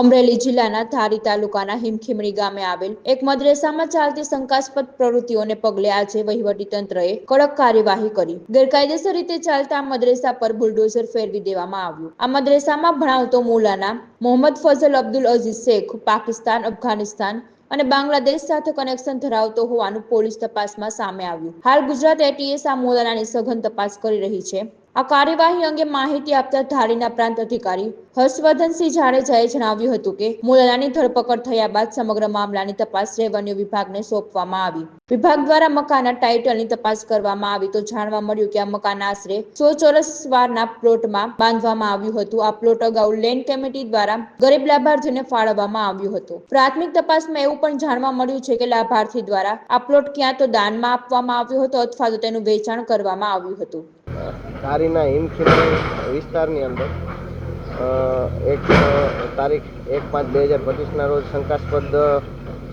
અમરેલી જિલ્લાના ધારી તાલુકાના હિમખીમડી ગામે આવેલ એક મદ્રેસામાં ચાલતી શંકાસ્પદ પ્રવૃત્તિઓને પગલે આજે વહીવટી તંત્રએ કડક કાર્યવાહી કરી. ગેરકાયદેસર રીતે ચાલતા આ મદ્રેસા પર બુલડોઝર ફેરવી દેવામાં આવ્યું. આ મદ્રેસામાં ભણાવતો મૌલાના મોહમ્મદ ફઝલ અબ્દુલ અઝીઝ શેખ, પાકિસ્તાન, અફઘાનિસ્તાન અને બાંગ્લાદેશ સાથે કનેક્શન ધરાવતો હોવાનું પોલીસ તપાસમાં સામે આવ્યું. હાલ ગુજરાત એટીએસ આ મોલાનાની સઘન તપાસ કરી રહી છે. આ કાર્યવાહી અંગે માહિતી આપતા ધારીના પ્રાંત અધિકારી હર્ષવર્ધનસિંહ જાડેજાએ જણાવ્યું હતું કે મુલાની ધરપકડ થયા બાદ સમગ્ર મામલાની તપાસ રેવન્યુ વિભાગને સોંપવામાં આવી. વિભાગ દ્વારા મકાનના ટાઇટલની તપાસ કરવામાં આવી તો જાણવા મળ્યું કે આ મકાન આશરે સો ચોરસ વારના પ્લોટમાં બાંધવામાં આવ્યું હતું. આ પ્લોટ અગાઉ લેન્ડ કમિટી દ્વારા ગરીબ લાભાર્થીને ફાળવવામાં આવ્યું હતું. પ્રાથમિક તપાસમાં એવું પણ જાણવા મળ્યું છે કે લાભાર્થી દ્વારા આ પ્લોટ ક્યાં તો દાનમાં આપવામાં આવ્યો હતો અથવા તો તેનું વેચાણ કરવામાં આવ્યું હતું. ધારીના હિમખીમણી વિસ્તારની અંદર એક તારીખ એક પાંચ બે હજાર પચીસના રોજ શંકાસ્પદ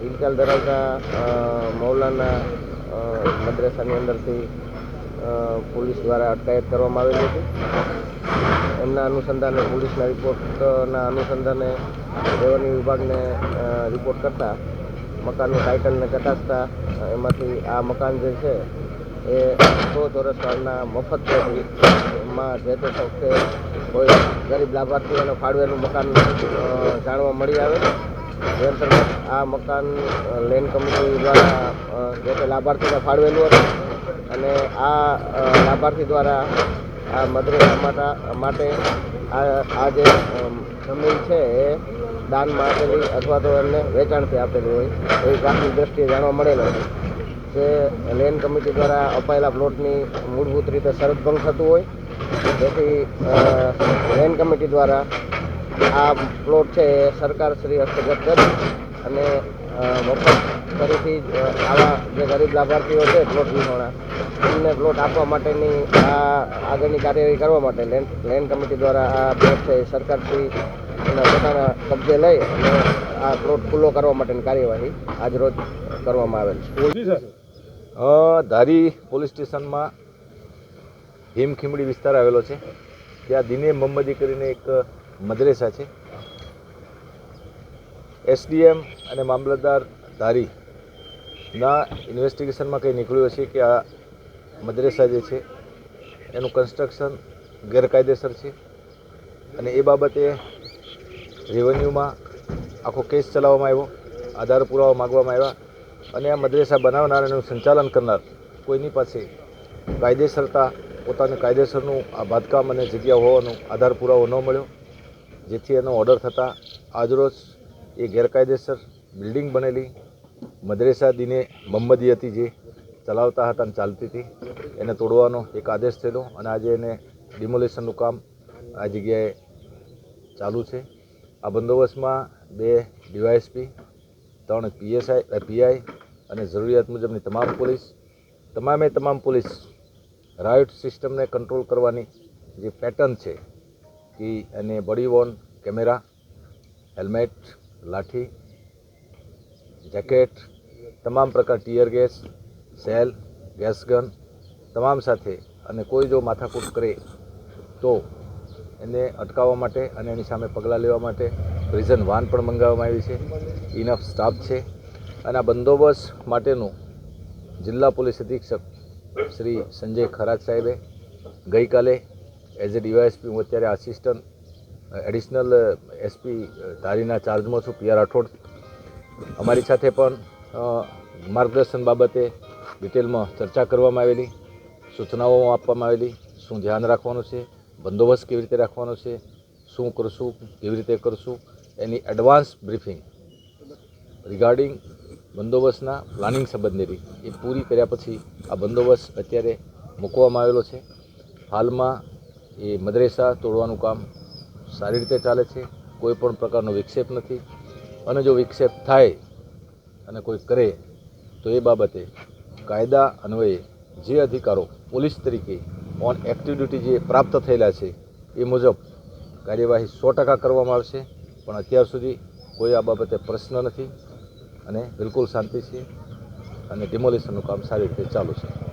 હિલચાલ ધરાવતા મૌલાના મદ્રેસાની અંદરથી પોલીસ દ્વારા અટકાયત કરવામાં આવેલી હતી. એમના અનુસંધાને, પોલીસના રિપોર્ટના અનુસંધાને રેવન્યુ વિભાગને રિપોર્ટ કરતા મકાનનું ટાઇટલને ચકાસતા એમાંથી આ મકાન જે છે એ સો ચોરસ કાળના મફતમાં જે તે વખતે કોઈ ગરીબ લાભાર્થીઓને ફાળવેલું મકાન જાણવા મળી આવે. જે અંતર્ગત આ મકાન લેન કમિટી દ્વારા જે તે લાભાર્થીને ફાળવેલું હતું અને આ લાભાર્થી દ્વારા આ મદ્રેસા માટે આ જે જમીન છે એ દાનમાં આપેલી અથવા તો એમને વેચાણથી આપેલી હોય એવી પ્રાથમિક દ્રષ્ટિએ જાણવા મળેલો છે જે લેન્ડ કમિટી દ્વારા અપાયેલા પ્લોટની મૂળભૂત રીતે શરત ભંગ થતું હોય, જેથી લેન કમિટી દ્વારા આ પ્લોટ છે એ સરકાર શ્રી હસ્તગત કરી અને મફત ફરીથી આવા જે ગરીબ લાભાર્થીઓ છે પ્લોટ વિહોણા એમને પ્લોટ આપવા માટેની આ આગળની કાર્યવાહી કરવા માટે લેન્ડ લેન્ડ કમિટી દ્વારા આ પ્લોટ છે એ સરકારશ્રી એના પોતાના કબજે લઈ અને આ પ્લોટ ખુલ્લો કરવા માટેની કાર્યવાહી આજરોજ કરવામાં આવેલ છે. ધારી પોલીસ સ્ટેશનમાં હિમખીમડી વિસ્તાર આવેલો છે. ત્યાં દિને મોહમ્મદી કરીને એક મદ્રેસા છે. એસડીએમ અને મામલતદાર ધારીના ઇન્વેસ્ટિગેશનમાં કંઈ નીકળ્યું છે કે આ મદ્રેસા જે છે, એનું કન્સ્ટ્રક્શન ગેરકાયદેસર છે અને એ બાબતે રેવન્યુમાં આખો કેસ ચલાવવામાં આવ્યો, આધાર પુરાવા માગવામાં આવ્યા. અને આ મદ્રેસા બનાવનાર એનું સંચાલન કરનાર કોઈની પાસે કાયદેસરતા, પોતાનું કાયદેસરનું આ બાંધકામ અને જગ્યા હોવાનો આધાર પુરાવો ન મળ્યો, જેથી એનો ઓર્ડર થતાં આજરોજ એ ગેરકાયદેસર બિલ્ડિંગ બનેલી મદ્રેસા દિને મહમ્મદી હતી જે ચલાવતા હતા અને ચાલતી હતી. એને તોડવાનો એક આદેશ થયેલો અને આજે એને ડિમોલેશનનું કામ આ જગ્યાએ ચાલુ છે. આ બંદોબસ્તમાં બે ડીવાયએસપી, ત્રણ પીએસઆઈ, પીઆઈ અને જરૂરિયાત મુજબની તમામ પોલીસ, તમામે તમામ પોલીસ રાયટ સિસ્ટમને કંટ્રોલ કરવાની જે પેટર્ન છે કે એને body worn camera, helmet, lathi, jacket, તમામ પ્રકાર tear gas, shell, gas gun, તમામ સાથે અને કોઈ જો માથાકૂટ કરે તો એને અટકાવવા માટે અને એની સામે પગલાં લેવા માટે પ્રિઝન વાન પણ મંગાવવામાં આવી છે. ઇનફ સ્ટાફ છે. અને આ બંદોબસ્ત માટેનું જિલ્લા પોલીસ અધિક્ષક શ્રી સંજય ખરાજ સાહેબે ગઈકાલે એઝ એ ડીવાયએસપી હું અત્યારે આસિસ્ટન્ટ એડિશનલ એસપી ધારીના ચાર્જમાં છું પીઆર રાઠોડ. અમારી સાથે પણ માર્ગદર્શન બાબતે ડિટેલમાં ચર્ચા કરવામાં આવેલી, સૂચનાઓ આપવામાં આવેલી, શું ધ્યાન રાખવાનું છે, બંદોબસ્ત કેવી રીતે રાખવાનો છે, શું કરશું, કેવી રીતે કરશું, એની એડવાન્સ બ્રીફિંગ રિગાર્ડિંગ બંદોબસ્તના પ્લાનિંગ સંબંધેની એ પૂરી કર્યા પછી આ બંદોબસ્ત અત્યારે મૂકવામાં આવેલો છે. હાલમાં એ મદરેસા તોડવાનું કામ સારી રીતે ચાલે છે. કોઈ પણ પ્રકારનો વિક્ષેપ નથી. અને જો વિક્ષેપ થાય અને કોઈ કરે તો એ બાબતે કાયદા અન્વયે જે અધિકારો પોલીસ તરીકે ઓન એક્ટિવ ડ્યુટી જે પ્રાપ્ત થયેલા છે એ મુજબ કાર્યવાહી સો ટકા કરવામાં આવશે. પણ અત્યાર સુધી કોઈ આ બાબતે પ્રશ્ન નથી. અને બિલકુલ શાંતિ છે અને ડિમોલિશનનું કામ સારી રીતે ચાલુ છે.